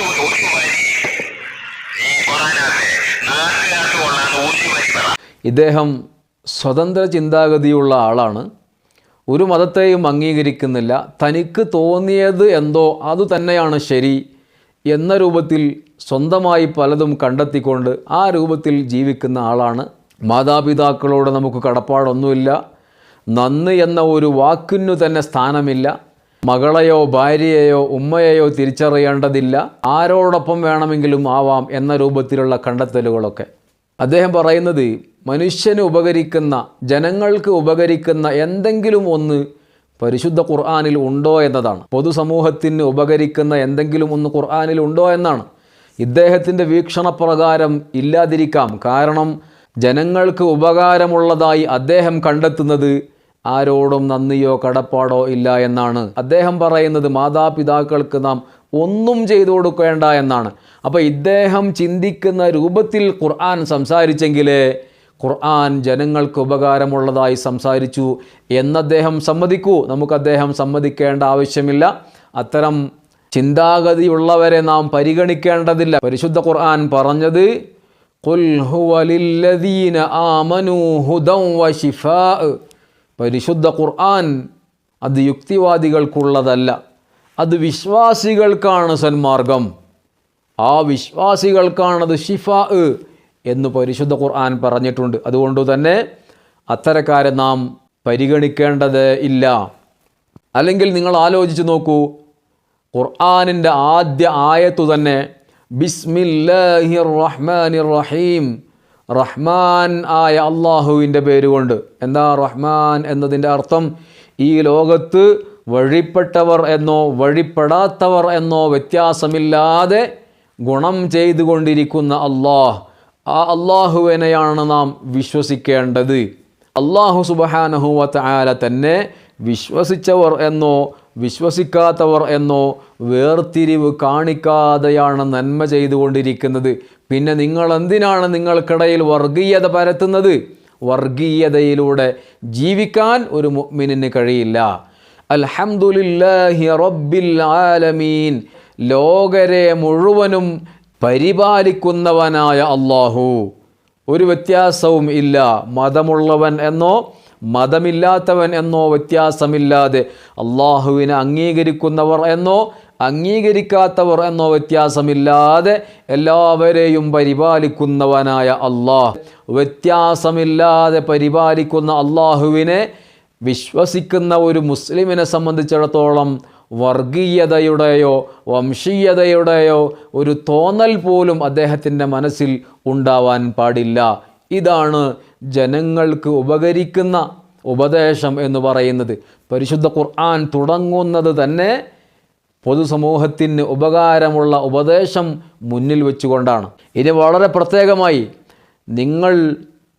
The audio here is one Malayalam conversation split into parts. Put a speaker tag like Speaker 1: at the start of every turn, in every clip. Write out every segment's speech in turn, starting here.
Speaker 1: വരിക
Speaker 2: ഇദ്ദേഹം സ്വതന്ത്ര ചിന്താഗതിയുള്ള ആളാണ്. ഒരു മതത്തെയും അംഗീകരിക്കുന്നില്ല. തനിക്ക് തോന്നിയത് എന്തോ അത് തന്നെയാണ് ശരി എന്ന രൂപത്തിൽ സ്വന്തമായി പലതും കണ്ടെത്തിക്കൊണ്ട് ആ രൂപത്തിൽ ജീവിക്കുന്ന ആളാണ്. മാതാപിതാക്കളോട് നമുക്ക് കടപ്പാടൊന്നുമില്ല. നന്ദി എന്ന ഒരു വാക്കിനു തന്നെ സ്ഥാനമില്ല. മകളെയോ ഭാര്യയെയോ ഉമ്മയെയോ തിരിച്ചറിയേണ്ടതില്ല. ആരോടൊപ്പം വേണമെങ്കിലും ആവാം എന്ന രൂപത്തിലുള്ള കണ്ടെത്തലുകളൊക്കെ. അദ്ദേഹം പറയുന്നത് മനുഷ്യന് ഉപകരിക്കുന്ന ജനങ്ങൾക്ക് ഉപകരിക്കുന്ന എന്തെങ്കിലും ഒന്ന് പരിശുദ്ധ ഖുർആാനിൽ ഉണ്ടോ എന്നതാണ്. പൊതുസമൂഹത്തിന് ഉപകരിക്കുന്ന എന്തെങ്കിലും ഒന്ന് ഖുർആാനിൽ ഉണ്ടോ എന്നാണ്. ഇദ്ദേഹത്തിന്റെ വീക്ഷണപ്രകാരം ഇല്ലാതിരിക്കാം. കാരണം ജനങ്ങൾക്ക് ഉപകാരമുള്ളതായി അദ്ദേഹം കണ്ടെത്തുന്നത് ആരോടും നന്ദിയോ കടപ്പാടോ ഇല്ല എന്നാണ്. അദ്ദേഹം പറയുന്നത് മാതാപിതാക്കൾക്ക് നാം ഒന്നും ചെയ്തു കൊടുക്കേണ്ട എന്നാണ്. അപ്പോൾ ഇദ്ദേഹം ചിന്തിക്കുന്ന രൂപത്തിൽ ഖുർആൻ സംസാരിച്ചെങ്കിലേ ഖുർആൻ ജനങ്ങൾക്ക് ഉപകാരമുള്ളതായി സംസാരിച്ചു എന്നദ്ദേഹം സമ്മതിക്കൂ. നമുക്ക് അദ്ദേഹം സമ്മതിക്കേണ്ട ആവശ്യമില്ല. അത്തരം ചിന്താഗതിയുള്ളവരെ നാം പരിഗണിക്കേണ്ടതില്ല. പരിശുദ്ധ ഖുർആൻ പറഞ്ഞത് ഖുൽ ഹുവ ലില്ലദീന ആമനൂ ഹുദൻ വശിഫാ പരിശുദ്ധ ഖുർആൻ അത് യുക്തിവാദികൾക്കുള്ളതല്ല. അത് വിശ്വാസികൾക്കാണ് സന്മാർഗം. ആ വിശ്വാസികൾക്കാണത് ഷിഫ എന്ന് പരിശുദ്ധ ഖുർആൻ പറഞ്ഞിട്ടുണ്ട്. അതുകൊണ്ട് തന്നെ അത്തരക്കാരെ നാം പരിഗണിക്കേണ്ടത് ഇല്ല. അല്ലെങ്കിൽ നിങ്ങൾ ആലോചിച്ച് നോക്കൂ ഖുർആാനിന്റെ ആദ്യ ആയത്തു തന്നെ ബിസ്മില്ലാഹിർ റഹ്മാനിർ റഹീം റഹ്മാൻ ആയ അള്ളാഹുവിന്റെ പേരുകൊണ്ട്. എന്താ റഹ്മാൻ എന്നതിന്റെ അർത്ഥം? ഈ ലോകത്ത് വഴിപ്പെട്ടവർ എന്നോ വഴിപ്പെടാത്തവർ എന്നോ വ്യത്യാസമില്ലാതെ ഗുണം ചെയ്തുകൊണ്ടിരിക്കുന്ന അള്ളാഹ്. ആ അള്ളാഹുവിനെയാണ് നാം വിശ്വസിക്കേണ്ടത്. അള്ളാഹു സുബഹാനഹുവത്ത് ആല തന്നെ വിശ്വസിച്ചവർ എന്നോ വിശ്വസിക്കാത്തവർ എന്നോ വേർതിരിവ് കാണിക്കാതെയാണ് നന്മ ചെയ്തുകൊണ്ടിരിക്കുന്നത്. പിന്നെ നിങ്ങൾ എന്തിനാണ് നിങ്ങൾക്കിടയിൽ വർഗീയത പരത്തുന്നത്? വർഗീയതയിലൂടെ ജീവിക്കാൻ ഒരു മുഅ്മിനിന് കഴിയില്ല. അൽഹംദുലില്ലാഹി റബ്ബിൽ ആലമീൻ. ലോകരെ മുഴുവനും പരിപാലിക്കുന്നവനായ അള്ളാഹു ഒരു വ്യത്യാസവും ഇല്ല. മതമുള്ളവൻ എന്നോ മതമില്ലാത്തവൻ എന്നോ വ്യത്യാസമില്ലാതെ അള്ളാഹുവിനെ അംഗീകരിക്കുന്നവർ എന്നോ അംഗീകരിക്കാത്തവർ എന്നോ വ്യത്യാസമില്ലാതെ എല്ലാവരെയും പരിപാലിക്കുന്നവനായ അള്ളാഹ്. വ്യത്യാസമില്ലാതെ പരിപാലിക്കുന്ന അള്ളാഹുവിനെ വിശ്വസിക്കുന്ന ഒരു മുസ്ലിമിനെ സംബന്ധിച്ചിടത്തോളം വർഗീയതയുടെയോ വംശീയതയുടെയോ ഒരു തോന്നൽ പോലും അദ്ദേഹത്തിന്റെ മനസ്സിൽ ഉണ്ടാവാൻ പാടില്ല. ഇതാണ് ജനങ്ങൾക്ക് ഉപകരിക്കുന്ന ഉപദേശം എന്ന് പറയുന്നത്. പരിശുദ്ധ ഖുർആൻ തുടങ്ങുന്നത് തന്നെ പൊതുസമൂഹത്തിന് ഉപകാരമുള്ള ഉപദേശം മുന്നിൽ വെച്ചുകൊണ്ടാണ്. ഇനി വളരെ പ്രത്യേകമായി നിങ്ങൾ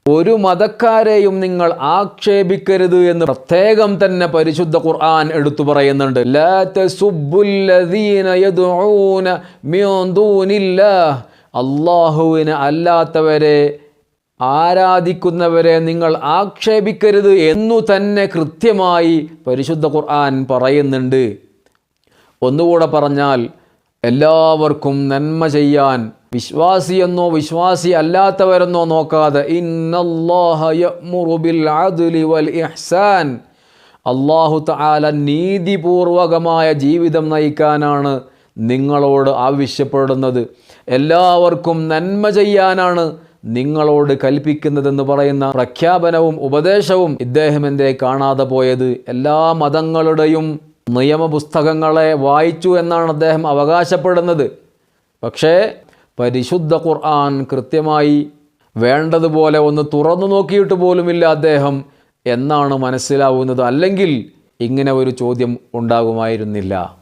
Speaker 2: ഒരു മതക്കാരെയും നിങ്ങൾ ആക്ഷേപിക്കരുത് എന്ന് പ്രത്യേകം തന്നെ പരിശുദ്ധ ഖുർആൻ എടുത്തു പറയുന്നുണ്ട്. അള്ളാഹുവിന് അല്ലാത്തവരെ ആരാധിക്കുന്നവരെ നിങ്ങൾ ആക്ഷേപിക്കരുത് എന്നു തന്നെ കൃത്യമായി പരിശുദ്ധ ഖുർആൻ പറയുന്നുണ്ട്. ഒന്നുകൂടെ പറഞ്ഞാൽ എല്ലാവർക്കും നന്മ ചെയ്യാൻ വിശ്വാസിയെന്നോ വിശ്വാസി അല്ലാത്തവരെന്നോ നോക്കാതെ അള്ളാഹു താല നീതിപൂർവകമായ ജീവിതം നയിക്കാനാണ് നിങ്ങളോട് ആവശ്യപ്പെടുന്നത്. എല്ലാവർക്കും നന്മ ചെയ്യാനാണ് നിങ്ങളോട് കൽപ്പിക്കുന്നതെന്ന് പറയുന്ന പ്രഖ്യാപനവും ഉപദേശവും ഇദ്ദേഹം എന്തേ കാണാതെ പോയത്? എല്ലാ മതങ്ങളുടെയും നിയമപുസ്തകങ്ങളെ വായിച്ചു എന്നാണ് അദ്ദേഹം അവകാശപ്പെടുന്നത്. പക്ഷേ പരിശുദ്ധ ഖുർആൻ കൃത്യമായി വേണ്ടതുപോലെ ഒന്ന് തുറന്നു നോക്കിയിട്ട് പോലുമില്ല അദ്ദേഹം എന്നാണ് മനസ്സിലാവുന്നത്. അല്ലെങ്കിൽ ഇങ്ങനെ ഒരു ചോദ്യം ഉണ്ടാകുമായിരുന്നില്ല.